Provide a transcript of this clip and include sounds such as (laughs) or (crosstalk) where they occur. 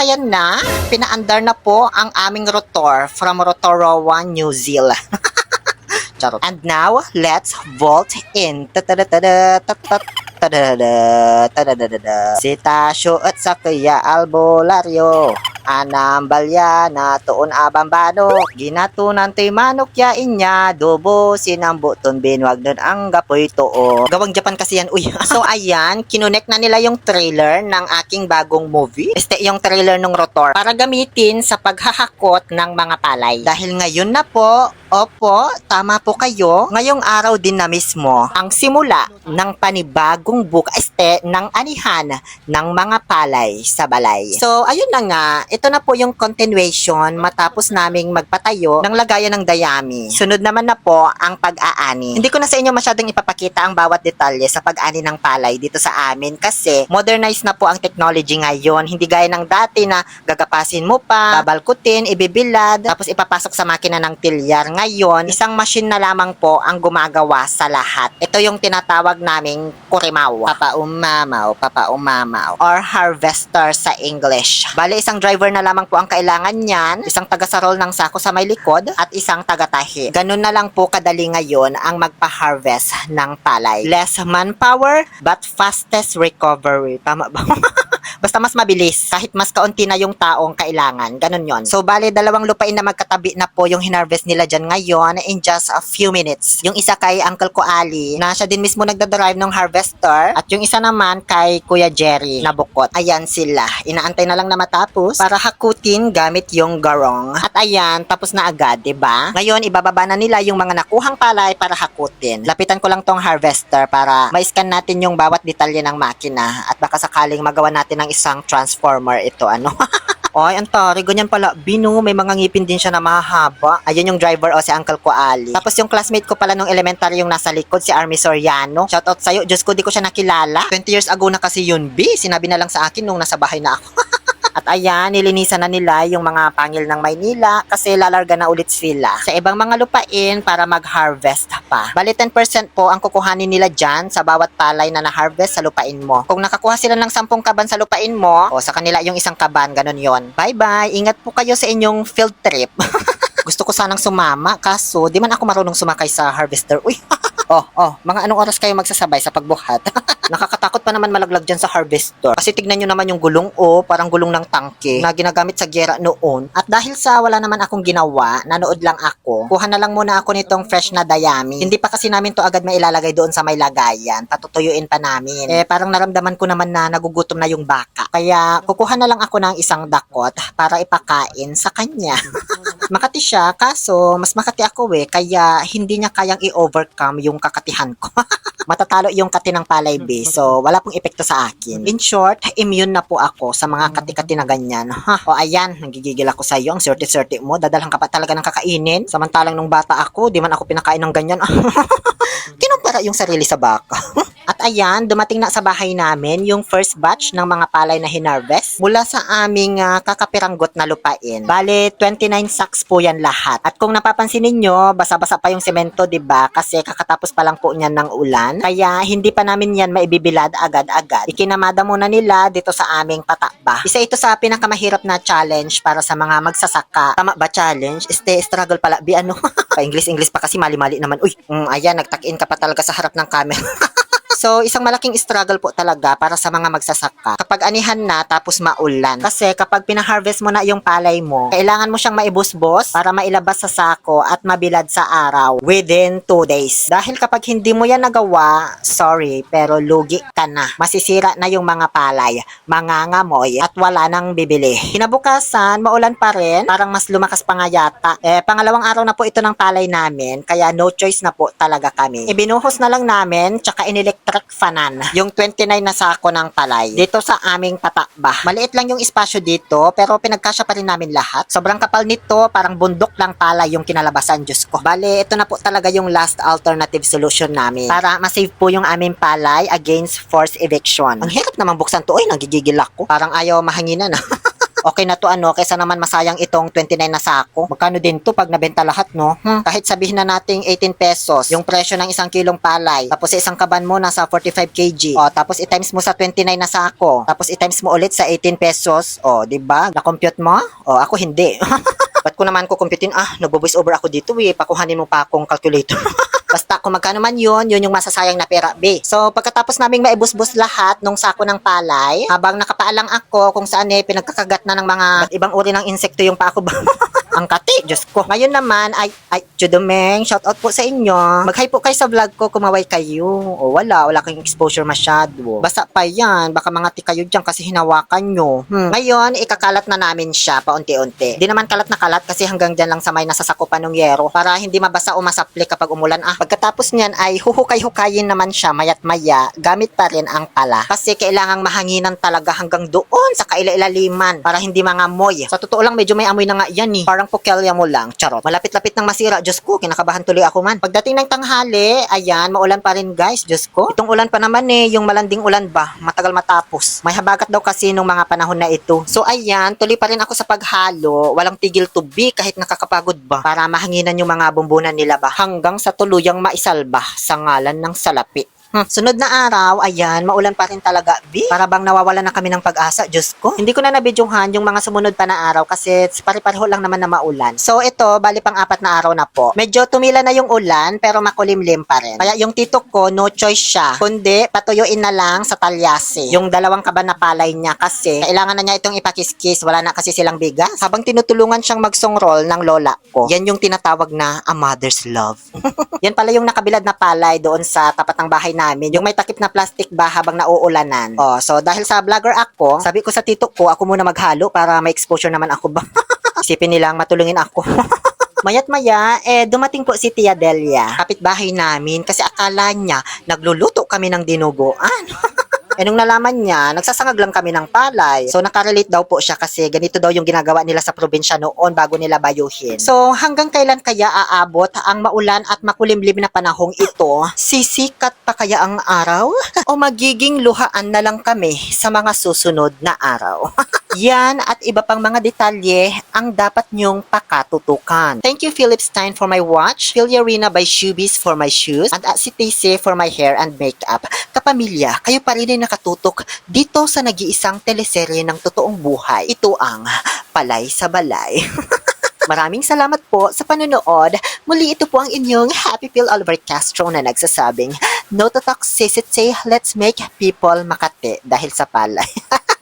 ayan na, pinaandar na po ang aming rotor from Rotoroa, New Zealand. (laughs) Charot. And now, let's vault in. Si Tasyo at sa kaya albularyo. Anam balya na tuon abang banok. Ginatunan ti manok ya inya. Dubo sinambuton binwag nun ang gapoy too. Gawang Japan kasi yan. Uy. (laughs) so ayan, kinunek na nila yung trailer ng aking bagong movie. Este yung trailer ng rotor para gamitin sa paghahakot ng mga palay. Dahil ngayon na po, opo, tama po kayo. Ngayong araw din na mismo ang simula ng panibagong book este ng anihan ng mga palay sa balay. So ayun na nga, ito na po yung continuation matapos naming magpatayo ng lagayan ng dayami. Sunod naman na po ang pag-aani. Hindi ko na sa inyo masyadong ipapakita ang bawat detalye sa pag-ani ng palay dito sa amin kasi modernized na po ang technology ngayon. Hindi gaya ng dati na gagapasin mo pa, babalkutin, ibibilad, tapos ipapasok sa makina ng tilyar. Ngayon, isang machine na lamang po ang gumagawa sa lahat. Ito yung tinatawag naming kurimaw. Papaumamaw, papaumamaw. Or harvester sa English. Bale, isang driver na lamang po ang kailangan niyan, isang taga-sarol ng sako sa may likod, at isang taga-tahi. Ganun na lang po kadali ngayon ang magpa-harvest ng palay. Less manpower, but fastest recovery. Tama ba? (laughs) Basta mas mabilis, kahit mas kaunti na yung taong kailangan. Ganun yon. So, bale, dalawang lupain na magkatabi na po yung hinarvest nila dyan ngayon in just a few minutes. Yung isa kay Uncle Ko Ali, na siya din mismo nagdadrive ng harvester, at yung isa naman kay Kuya Jerry na bukot. Ayan sila. Inaantay na lang na matapos para hakutin gamit yung garong. At ayan, tapos na agad, ba? Ngayon, ibababa na nila yung mga nakuhang palay para hakutin. Lapitan ko lang tong harvester para ma-scan natin yung bawat detalye ng makina at baka sakaling magawa natin ng isang transformer ito, ano? (laughs) Ay, ang ganyan pala. Bino, may mga ngipin din siya na mahaba. Ayun yung driver o si Uncle ko Ali. Tapos yung classmate ko pala nung elementary yung nasa likod, si Army Soriano. Shoutout sa'yo. Diyos ko, di ko siya nakilala. 20 years ago na kasi yun, B. Sinabi na lang sa akin nung nasa bahay na ako. (laughs) At ayan, nilinisan na nila yung mga pangil ng Maynila kasi lalarga na ulit sila sa ibang mga lupain para mag-harvest pa. Bali 10% po ang kukuhanin nila dyan sa bawat palay na na-harvest sa lupain mo. Kung nakakuha sila ng 10 kaban sa lupain mo, o sa kanila yung isang kaban, ganun yon. Bye-bye! Ingat po kayo sa inyong field trip. (laughs) Gusto ko sanang sumama, kaso di man ako marunong sumakay sa harvester. Uy! (laughs) oh, oh, mga anong oras kayo magsasabay sa pagbuhat? (laughs) Nakakatakot pa naman malaglag dyan sa harvester. Kasi tignan nyo naman yung gulong o parang gulong ng tangke na ginagamit sa gera noon. At dahil sa wala naman akong ginawa, nanood lang ako, kuha na lang muna ako nitong fresh na dayami. Hindi pa kasi namin to agad mailalagay doon sa may lagayan. Patutuyuin pa namin. Eh parang naramdaman ko naman na nagugutom na yung baka. Kaya kukuha na lang ako ng isang dakot para ipakain sa kanya. (laughs) Makati siya, kaso mas makati ako eh, kaya hindi niya kayang i-overcome yung kakatihan ko. (laughs) Matatalo yung kati ng palay base, so wala pong epekto sa akin. In short, immune na po ako sa mga kati-kati na ganyan. Ha? O ayan, nagigigil ako sa iyo, ang swerte-swerte mo, dadalhan ka pa talaga ng kakainin. Samantalang nung bata ako, di man ako pinakain ng ganyan. (laughs) Kinumpara yung sarili sa baka. (laughs) At ayan, dumating na sa bahay namin yung first batch ng mga palay na hinarvest mula sa aming ah, kakapiranggot na lupain. Bale, 29 sacks po yan lahat. At kung napapansin ninyo, basa-basa pa yung semento, ba? Kasi kakatapos pa lang po niyan ng ulan. Kaya hindi pa namin yan maibibilad agad-agad. Ikinamada muna nila dito sa aming patakba. Isa ito sa pinakamahirap na challenge para sa mga magsasaka. Tama ba challenge? Este, struggle pala. Bi ano? (laughs) pa English-English pa kasi mali-mali naman. Uy, mm, ayan, nagtak-in ka pa talaga sa harap ng camera. (laughs) So, isang malaking struggle po talaga para sa mga magsasaka. Kapag anihan na tapos maulan. Kasi kapag pinaharvest mo na yung palay mo, kailangan mo siyang maibusbos para mailabas sa sako at mabilad sa araw within 2 days. Dahil kapag hindi mo yan nagawa, sorry, pero lugi ka na. Masisira na yung mga palay, mangangamoy at wala nang bibili. Kinabukasan, maulan pa rin, parang mas lumakas pa nga yata. Eh, pangalawang araw na po ito ng palay namin, kaya no choice na po talaga kami. Ibinuhos na lang namin, tsaka inilektrik fanan, yung 29 na sako ng palay, dito sa aming patakba. Maliit lang yung espasyo dito, pero pinagkasya pa rin namin lahat. Sobrang kapal nito, parang bundok lang palay yung kinalabasan, Diyos ko. Bale, ito na po talaga yung last alternative solution namin para masave po yung aming palay against forced eviction. Ang hirap naman buksan to, oy, nagigigil ako. Parang ayaw mahanginan. (laughs) Okay na to ano, kaysa naman masayang itong 29 na sako. Magkano din to pag nabenta lahat, no? Hmm, kahit sabihin na nating 18 pesos, yung presyo ng isang kilong palay. Tapos sa isang kaban mo nasa 45 kg. O, tapos i-times mo sa 29 na sako. Tapos i-times mo ulit sa 18 pesos. O, di ba? Na-compute mo? O, ako hindi. (laughs) Ba't ko naman kukumputin? Ah, nagbo-voice over ako dito eh. Pakuhanin mo pa akong calculator. (laughs) Basta kung magkano man yun, yun yung masasayang na pera, be. So, pagkatapos naming maibusbus lahat nung sako ng palay, habang nakapaalang ako kung saan eh, pinagkakagat na ng mga ibang uri ng insekto yung pa ako ba? (laughs) Ang kati, Diyos ko. Ngayon naman, ay, ay, Judomeng, shout out po sa inyo. Mag-hi po kayo sa vlog ko, kumaway kayo. O wala, wala kayong exposure masyado. Basta pa yan, baka mga ti kayo dyan kasi hinawakan nyo. Hmm. Ngayon, ikakalat na namin siya paunti-unti. Di naman kalat na kalat kasi hanggang dyan lang sa may nasa sakupan ng yero para hindi mabasa o masapli kapag umulan. Ah, pagkatapos niyan ay huhukay-hukayin naman siya mayat maya gamit pa rin ang pala. Kasi kailangang mahanginan talaga hanggang doon sa kaila-ilaliman para hindi mga amoy. Sa totoo lang, medyo may amoy na nga yan eh. Parang pukelya mo lang. Charot. Malapit-lapit ng masira. Diyos ko, kinakabahan tuloy ako man. Pagdating ng tanghali, ayan, maulan pa rin guys. Diyos ko. Itong ulan pa naman eh, yung malanding ulan ba? Matagal matapos. May habagat daw kasi nung mga panahon na ito. So ayan, tuloy pa rin ako sa paghalo. Walang tigil to be kahit nakakapagod ba. Para mahanginan yung mga bumbunan nila ba. Hanggang sa tuluyang maisalba sa ngalan ng salapi. Hmm. Sunod na araw, ayan, maulan pa rin talaga, B. Para bang nawawalan na kami ng pag-asa, Diyos ko. Hindi ko na nabidyuhan yung mga sumunod pa na araw kasi pare-pareho lang naman na maulan. So ito, bali pang apat na araw na po. Medyo tumila na yung ulan pero makulimlim pa rin. Kaya yung tito ko, no choice siya. Kundi, patuyuin na lang sa talyase. Yung dalawang kaban na palay niya kasi kailangan na niya itong ipakiskis. Wala na kasi silang bigas. Habang tinutulungan siyang magsongrol ng lola ko. Yan yung tinatawag na a mother's love. (laughs) Yan pala yung nakabilad na palay doon sa tapat ng bahay namin. Yung may takip na plastic ba habang nauulanan. Oh, so dahil sa vlogger ako, sabi ko sa tito ko, ako muna maghalo para may exposure naman ako ba. (laughs) Isipin nilang matulungin ako. (laughs) Mayat maya, eh, dumating po si Tia Delia, kapitbahay namin, kasi akala niya, nagluluto kami ng dinuguan. (laughs) Eh nung nalaman niya, nagsasangag lang kami ng palay. So nakarelate daw po siya kasi ganito daw yung ginagawa nila sa probinsya noon bago nila bayuhin. So hanggang kailan kaya aabot ang maulan at makulimlim na panahong ito? Sisikat pa kaya ang araw? (laughs) o magiging luhaan na lang kami sa mga susunod na araw? (laughs) Yan at iba pang mga detalye ang dapat nyong pakatutukan. Thank you Philip Stein for my watch, Filiarina by Shoebiz for my shoes, and at si Tese for my hair and makeup. Kapamilya, kayo pa rin ay nakatutok dito sa nag-iisang teleserye ng totoong buhay. Ito ang Palay sa Balay. (laughs) Maraming salamat po sa panonood. Muli ito po ang inyong Happy Phil Oliver Castro na nagsasabing, No to toxicity, let's make people makati dahil sa palay. (laughs)